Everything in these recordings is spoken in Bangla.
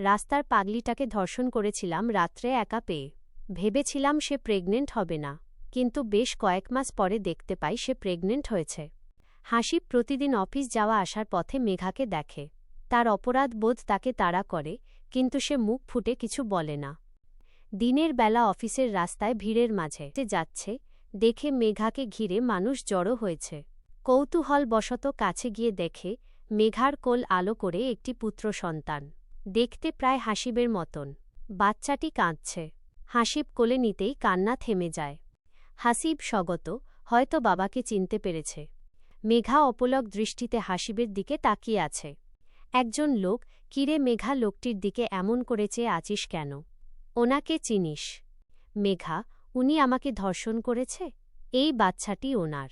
রাস্তার পাগলিটাকে ধর্ষণ করেছিলাম রাত্রে একা পেয়ে। ভেবেছিলাম সে প্রেগনেন্ট হবে না, কিন্তু বেশ কয়েক মাস পরে দেখতে পাই সে প্রেগনেন্ট হয়েছে। হাসিব প্রতিদিন অফিস যাওয়া আসার পথে মেঘাকে দেখে। তার অপরাধ বোধ তাকে তাড়া করে, কিন্তু সে মুখ ফুটে কিছু বলে না। দিনের বেলা অফিসের রাস্তায় ভিড়ের মাঝে যাচ্ছে, দেখে মেঘাকে ঘিরে মানুষ জড়ো হয়েছে। কৌতূহলবশত কাছে গিয়ে দেখে, মেঘার কোল আলো করে একটি পুত্র সন্তান। দেখতে প্রায় হাসিবের মতন। বাচ্চাটি কাঁদছে। হাসিব কোলে নিতেই কান্না থেমে যায়। হাসিব স্বগত, হয়তো বাবাকে চিনতে পেরেছে। মেঘা অপলক দৃষ্টিতে হাসিবের দিকে তাকিয়ে আছে। একজন লোক, কিরে মেঘা, লোকটির দিকে এমন করে চেয়ে আছিস কেন? ওনাকে চিনিস? মেঘা, উনি আমাকে ধর্ষণ করেছে? এই বাচ্চাটি ওনার।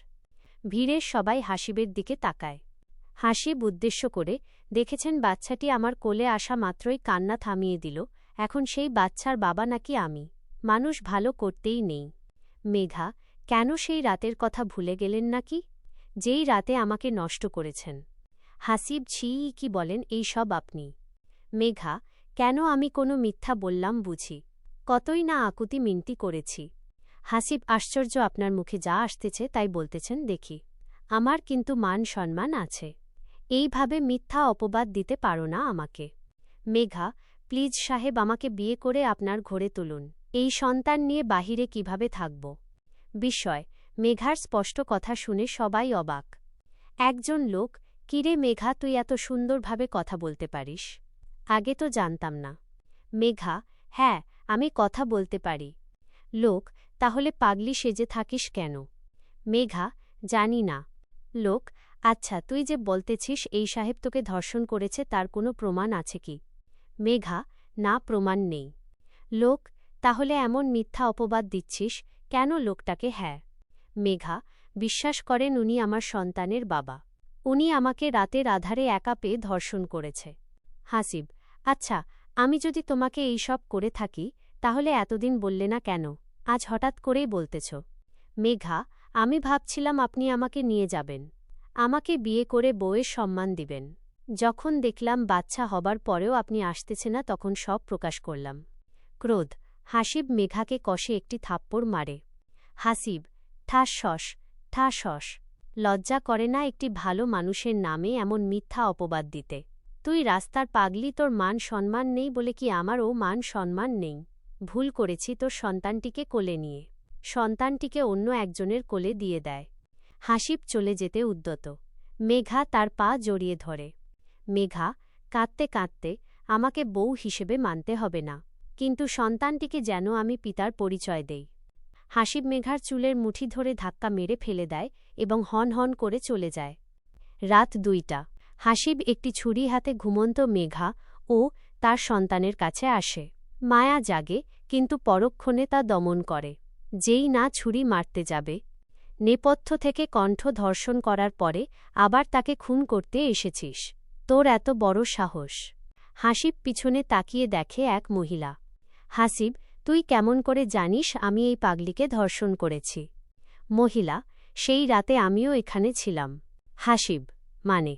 ভিড়ের সবাই হাসিবের দিকে তাকায়। হাসিব উদ্দেশ্য করে দেখেছেন বাচ্চাটি আমার কোলে আসা মাত্রই কান্না থামিয়ে দিল, এখন সেই বাচ্চার বাবা নাকি আমি। মানুষ ভালো করতেই নেই। মেঘা, কেন সেই রাতের কথা ভুলে গেলেন নাকি? যেই রাতে আমাকে নষ্ট করেছেন। হাসিব, ছি, কি বলেন, এই সব আপনি। মেঘা, কেন আমি কোনো মিথ্যা বললাম বুঝি। কতই না আকুতি মিনতি করেছি। হাসিব, আশ্চর্য, আপনার মুখে যা আসতেছে তাই বলতেছেন দেখি। আমার কিন্তু মান সম্মান আছে। এইভাবে মিথ্যা অপবাদ দিতে পারো না আমাকে। মেঘা, প্লিজ সাহেব আমাকে বিয়ে করে আপনার ঘরে তুলুন। এই সন্তান নিয়ে বাহিরে কীভাবে থাকব? বিষয়, মেঘার স্পষ্ট কথা শুনে সবাই অবাক। একজন লোক, কিরে মেঘা, তুই এত সুন্দরভাবে কথা বলতে পারিস? আগে তো জানতাম না। মেঘা হ্যাঁ আমি কথা বলতে পারি। লোক, তাহলে পাগলি সেজে থাকিস কেন? মেঘা, জানি না। লোক আচ্ছা তুই যে বলতেছিস, এই সাহেব তোকে ধর্ষণ করেছে, তার কোনো প্রমাণ আছে কি? মেঘা, না, প্রমাণ নেই। লোক, তাহলে এমন মিথ্যা অপবাদ দিচ্ছিস, কেন লোকটাকে হ্যাঁ? মেঘা, বিশ্বাস করেন উনি আমার সন্তানের বাবা। উনি আমাকে রাতের আধারে একা পেয়ে ধর্ষণ করেছে। হাসিব আচ্ছা আমি যদি তোমাকে এই সব করে থাকি, তাহলে এতদিন বললে না কেন? আজ হঠাৎ করেই বলতেছ। মেঘা, আমি ভাবছিলাম আপনি আমাকে নিয়ে যাবেন। আমাকে বিয়ে করে বউয়ের সম্মান দিবেন। যখন দেখলাম বাচ্চা হবার পরেও আপনি আসতেছে না, তখন সব প্রকাশ করলাম। ক্রোধ, হাসিব মেঘাকে কষে একটি থাপ্পড় মারে। হাসিব, ঠাস শস শস লজ্জা করে না একটি ভালো মানুষের নামে এমন মিথ্যা অপবাদ দিতে। তুই রাস্তার পাগলি, তোর মান সম্মান নেই বলে কি আমারও মান সম্মান নেই? ভুল করেছি তোর সন্তানটিকে কোলে নিয়ে। সন্তানটিকে অন্য একজনের কোলে দিয়ে দেয়। হাসিব চলে যেতে উদ্যত। মেঘা তার পা জড়িয়ে ধরে। মেঘা, কাঁদতে কাঁদতে আমাকে বউ হিসেবে মানতে হবে না, কিন্তু সন্তানটিকে যেন আমি পিতার পরিচয় দেই। হাসিব মেঘার চুলের মুঠি ধরে ধাক্কা মেরে ফেলে দেয় এবং হন হন করে চলে যায়। রাত দুইটা। হাসিব একটি ছুরি হাতে ঘুমন্ত মেঘা ও তার সন্তানের কাছে আসে। মায়া জাগে, কিন্তু পরক্ষণে তা দমন করে। যেই না ছুরি মারতে যাবে নেপথ্য থেকে কণ্ঠ ধর্ষণ করার পরে আবার তাকে খুন করতে এসেছিস। তোর এত বড় সাহস। হাসিব পিছনে তাকিয়ে দেখে এক মহিলা। হাসিব, তুই কেমন করে জানিস আমি এই পাগলিকে ধর্ষণ করেছি? মহিলা, সেই রাতে আমিও এখানে ছিলাম। হাসিব মানে।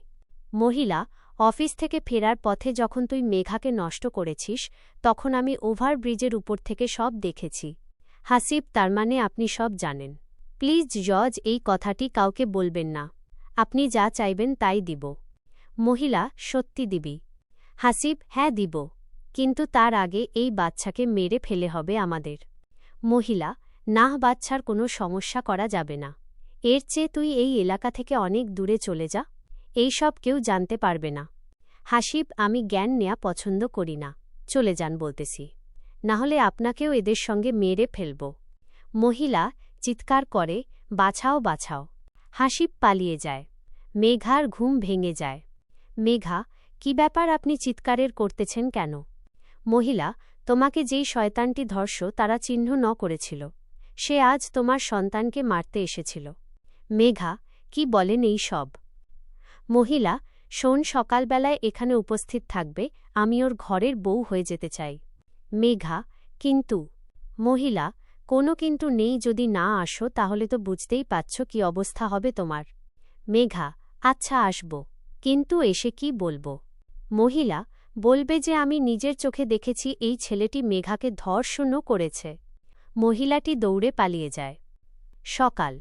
মহিলা, অফিস থেকে ফেরার পথে যখন তুই মেঘাকে নষ্ট করেছিস, তখন আমি ওভারব্রিজের উপর থেকে সব দেখেছি। হাসিব, তার মানে আপনি সব জানেন। প্লিজ জজ এই কথাটি কাউকে বলবেন না। আপনি যা চাইবেন তাই দিব। মহিলা, সত্যি দিবি। হাসিব হ্যাঁ দিব। কিন্তু তার আগে এই বাচ্চাকে মেরে ফেলে হবে আমাদের। মহিলা নাহ বাচ্চার কোনো সমস্যা করা যাবে না। এর চেয়ে তুই এই এলাকা থেকে অনেক দূরে চলে যা। এই সব কেউ জানতে পারবে না। হাসিব, আমি জ্ঞান নেয়া পছন্দ করি না। চলে যান বলতেছি। নাহলে আপনাকেও এদের সঙ্গে মেরে ফেলব। মহিলা চিৎকার করে, বাছাও বাছাও। হাসিব পালিয়ে যায়। মেঘার ঘুম ভেঙে যায়। মেঘা, কি ব্যাপার আপনি চিৎকারের করতেছেন কেন? মহিলা, তোমাকে যেই শয়তানটি ধর্ষ, তারা চিহ্ন ন করেছিল। সে আজ তোমার সন্তানকে মারতে এসেছিল। মেঘা, কি বলেন এই সব? মহিলা, শোন, সকালবেলায় এখানে উপস্থিত থাকবে, আমি ওর ঘরের বউ হয়ে যেতে চাই। মেঘা, কিন্তু, মহিলা কোনো কিন্তু নেই যদি না আসো তাহলে তো বুঝতেই পাচ্ছ কি অবস্থা হবে তোমার। মেঘা আচ্ছা আসব। কিন্তু এসে কি বলব? মহিলা, বলবে যে আমি নিজের চোখে দেখেছি এই ছেলেটি মেঘাকে ধর্ষণও করেছে। মহিলাটি দৌড়ে পালিয়ে যায়। সকাল।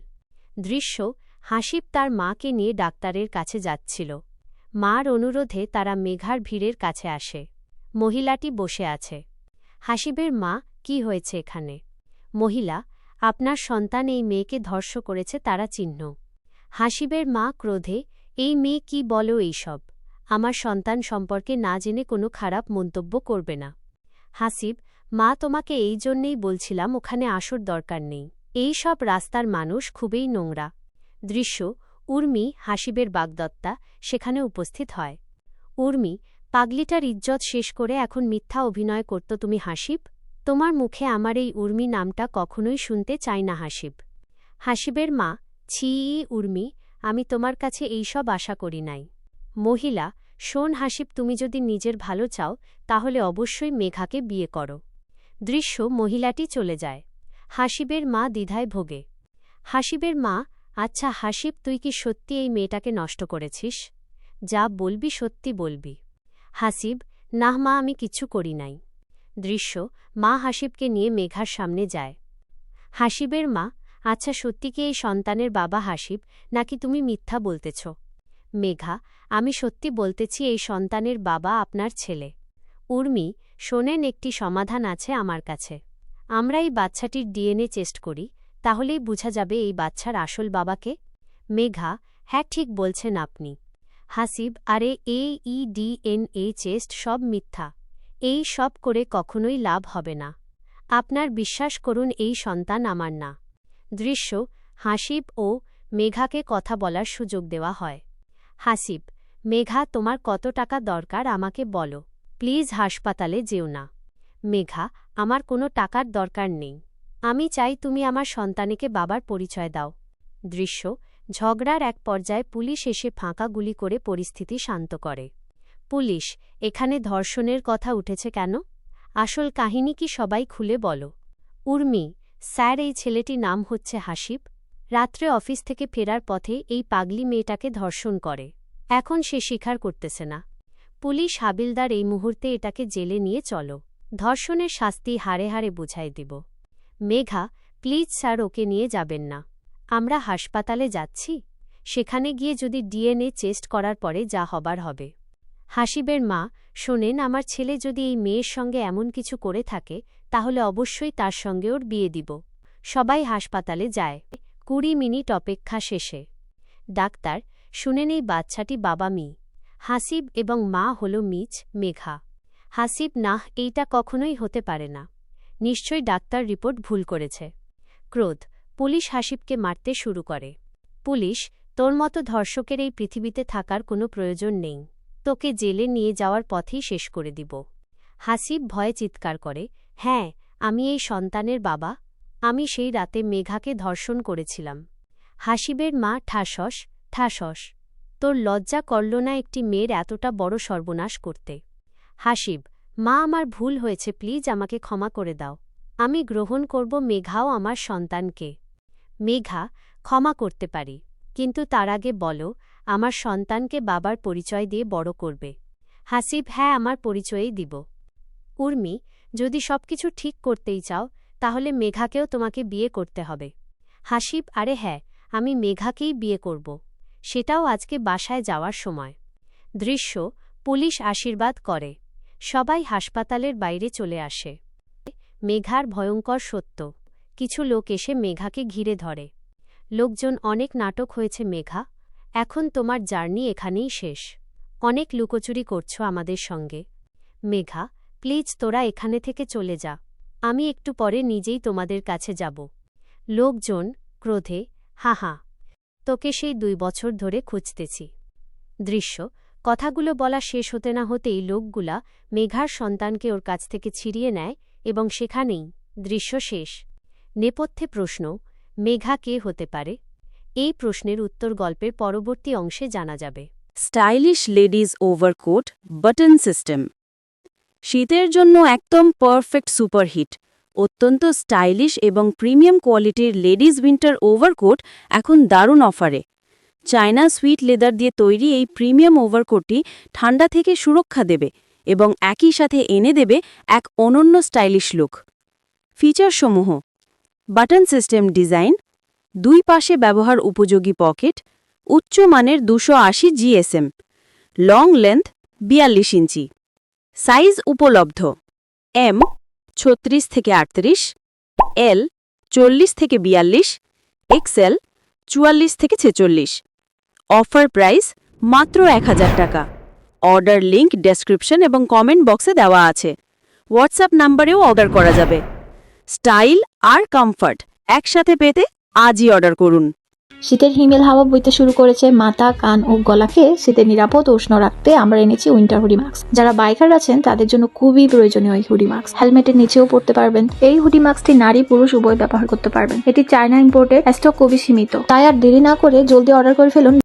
দৃশ্য, হাসিব তার মাকে নিয়ে ডাক্তারের কাছে যাচ্ছিল। মার অনুরোধে তারা মেঘার ভিড়ের কাছে আসে। মহিলাটি বসে আছে। হাসিবের মা, কি হয়েছে এখানে? মহিলা, আপনার সন্তান এই মেয়েকে ধর্ষ করেছে, তারা চিহ্ন। হাসিবের মা ক্রোধে, এই মেয়ে কি বলো এইসব? আমার সন্তান সম্পর্কে না জেনে কোনো খারাপ মন্তব্য করবে না। হাসিব, মা, তোমাকে এই জন্যেই বলছিলাম, ওখানে আসর দরকার নেই। এই সব রাস্তার মানুষ খুবই নোংরা। দৃশ্য, উর্মি, হাসিবের বাগদত্তা, সেখানে উপস্থিত হয়। উর্মি, পাগলিটার ইজ্জত শেষ করে এখন মিথ্যা অভিনয় করত তুমি হাসিব? তোমার মুখে আমার এই উর্মি নামটা কখনোই শুনতে চাই না, হাসিব। হাসিবের মা, ছি উর্মি, আমি তোমার কাছে এইসব আশা করি নাই। মহিলা, শোন হাসিব, তুমি যদি নিজের ভালো চাও, তাহলে অবশ্যই মেঘাকে বিয়ে করো। দৃশ্য, মহিলাটি চলে যায়। হাসিবের মা দ্বিধায় ভোগে। হাসিবের মা আচ্ছা হাসিব, তুই কি সত্যি এই মেয়েটাকে নষ্ট করেছিস? যা বলবি সত্যি বলবি। হাসিব, নাহ মা, আমি কিছু করি নাই। দৃশ্য মা হাসিবকে নিয়ে মেঘার সামনে যায়। হাসিবের মা আচ্ছা সত্যি কি এই সন্তানের বাবা হাসিব, নাকি তুমি মিথ্যা বলতেছ? মেঘা, আমি সত্যি বলতেছি এই সন্তানের বাবা আপনার ছেলে। উর্মি, শোনেন একটি সমাধান আছে আমার কাছে। আমরা এই বাচ্চাটির ডিএনএ টেস্ট করি, তাহলেই বোঝা যাবে এই বাচ্চার আসল বাবাকে মেঘা হ্যাঁ ঠিক বলছেন আপনি। হাসিব, আরে এ ই ডিএনএ চেস্ট সব মিথ্যা। এই সব করে কখনোই লাভ হবে না। আপনার বিশ্বাস করুন, এই সন্তান আমার না। দৃশ্য, হাসিব ও মেঘাকে কথা বলার সুযোগ দেওয়া হয়। হাসিব, মেঘা, তোমার কত টাকা দরকার আমাকে বলো। প্লিজ হাসপাতালে যেও না। মেঘা, আমার কোনো টাকার দরকার নেই। আমি চাই তুমি আমার সন্তানেকে বাবার পরিচয় দাও। দৃশ্য, ঝগড়ার এক পর্যায়ে পুলিশ এসে ফাঁকা গুলি করে পরিস্থিতি শান্ত করে। পুলিশ, এখানে ধর্ষণের কথা উঠেছে কেন? আসল কাহিনী কি সবাই খুলে বলো। উর্মি, স্যার, এই ছেলেটি নাম হচ্ছে হাসিব। রাত্রে অফিস থেকে ফেরার পথে এই পাগলি মেয়েটাকে ধর্ষণ করে। এখন সে স্বীকার করতেছে না। পুলিশ হাবিলদার এই মুহূর্তে এটাকে জেলে নিয়ে চলো। ধর্ষণের শাস্তি হারে হারে বুঝাই দিব। মেঘা, প্লিজ স্যার, ওকে নিয়ে যাবেন না। আমরা হাসপাতালে যাচ্ছি। সেখানে গিয়ে যদি ডিএনএ চেস্ট করার পরে যা হবার হবে। হাসিবের মা শোনেন, আমার ছেলে যদি এই মেয়ের সঙ্গে এমন কিছু করে থাকে, তাহলে অবশ্যই তার সঙ্গে ওর বিয়ে দিব। সবাই হাসপাতালে যায়। কুড়ি মিনিট অপেক্ষা শেষে। ডাক্তার, শুনেন এই বাচ্চাটি বাবা মি। হাসিব এবং মা হল মিচ, মেঘা। হাসিব, নাহ, এইটা কখনোই হতে পারে না। নিশ্চয়ই ডাক্তার রিপোর্ট ভুল করেছে। ক্রোধ, পুলিশ হাসিবকে মারতে শুরু করে। পুলিশ, তোর মতো ধর্ষকের এই পৃথিবীতে থাকার কোনো প্রয়োজন নেই। তোকে জেলে নিয়ে যাওয়ার পথেই শেষ করে দিব। হাসিব ভয়ে চিৎকার করে হ্যাঁ আমি এই সন্তানের বাবা। আমি সেই রাতে মেঘাকে ধর্ষণ করেছিলাম। হাসিবের মা, ঠাসস ঠাসস, তোর লজ্জা করল না একটি মেয়ের এতটা বড় সর্বনাশ করতে? হাসিব, মা, আমার ভুল হয়েছে, প্লিজ আমাকে ক্ষমা করে দাও। আমি গ্রহণ করব মেঘাও আমার সন্তানকে। মেঘা, ক্ষমা করতে পারি, কিন্তু তার আগে বলো আমার সন্তানকে বাবার পরিচয় দিয়ে বড় করবে। হাসিব হ্যাঁ আমার পরিচয়েই দিব। উর্মি, যদি সবকিছু ঠিক করতেই চাও, তাহলে মেঘাকেও তোমাকে বিয়ে করতে হবে। হাসিব, আরে হ্যাঁ আমি মেঘাকেই বিয়ে করব। সেটাও আজকে বাসায় যাওয়ার সময়। দৃশ্য, পুলিশ আশীর্বাদ করে। সবাই হাসপাতালের বাইরে চলে আসে। মেঘার ভয়ঙ্কর সত্য, কিছু লোক এসে মেঘাকে ঘিরে ধরে। লোকজন, অনেক নাটক হয়েছে মেঘা এখন তোমার জার্নি এখানেই শেষ। অনেক লুকোচুরি করছ আমাদের সঙ্গে। মেঘা, প্লিজ তোরা এখানে থেকে চলে যা। আমি একটু পরে নিজেই তোমাদের কাছে যাব। লোকজন, ক্রোধে হা হা তোকে সেই দুই বছর ধরে খুঁজতেছি। দৃশ্য, কথাগুলো বলা শেষ হতে না হতেই লোকগুলা মেঘার সন্তানকে ওর কাছ থেকে ছিড়িয়ে নেয় এবং সেখানেই, দৃশ্য শেষ। নেপথ্যে প্রশ্ন, মেঘা কে হতে পারে? এই প্রশ্নের উত্তর গল্পের পরবর্তী অংশে জানা যাবে। Stylish ladies overcoat button system. শীতের জন্য একদম পারফেক্ট সুপারহিট। অত্যন্ত স্টাইলিশ এবং প্রিমিয়াম কোয়ালিটির লেডিজ উইন্টার ওভারকোট এখন দারুণ অফারে। চায়না সুইট লেদার দিয়ে তৈরি এই প্রিমিয়াম ওভারকোটটি ঠান্ডা থেকে সুরক্ষা দেবে এবং একই সাথে এনে দেবে এক অনন্য স্টাইলিশ লুক। ফিচারসমূহ। বাটন সিস্টেম ডিজাইন দুই পাশে ব্যবহার উপযোগী পকেট, উচ্চ মানের দুশো আশি জিএসএম লং লেন্থ বিয়াল্লিশ ইঞ্চি। সাইজ উপলব্ধ। এম, ছত্রিশ থেকে আটত্রিশ, এল, চল্লিশ থেকে বিয়াল্লিশ এক্সেল চুয়াল্লিশ থেকে ছেচল্লিশ। অফার প্রাইস মাত্র এক হাজার টাকা। অর্ডার লিংক ডেসক্রিপশন এবং কমেন্ট বক্সে দেওয়া আছে। হোয়াটসঅ্যাপ নাম্বারেও অর্ডার করা যাবে। স্টাইল আর কমফর্ট একসাথে পেতে আজই অর্ডার করুন। শীতের হিমেল হাওয়া বইতে শুরু করেছে মাথা, কান ও গলাকে। শীতে নিরাপদ উষ্ণ রাখতে আমরা এনেছি উইন্টার হুডি মাস্ক। যারা বাইকার আছেন, তাদের জন্য খুবই প্রয়োজনীয় এই হুডি মাস্ক। হেলমেটের নিচেও পড়তে পারবেন। এই হুডি মাস্কটি নারী, পুরুষ, উভয় ব্যবহার করতে পারবেন। এটি চায়না ইম্পোর্টের স্টক খুবই সীমিত। তাই আর দেরি না করে জলদি অর্ডার করে ফেলুন।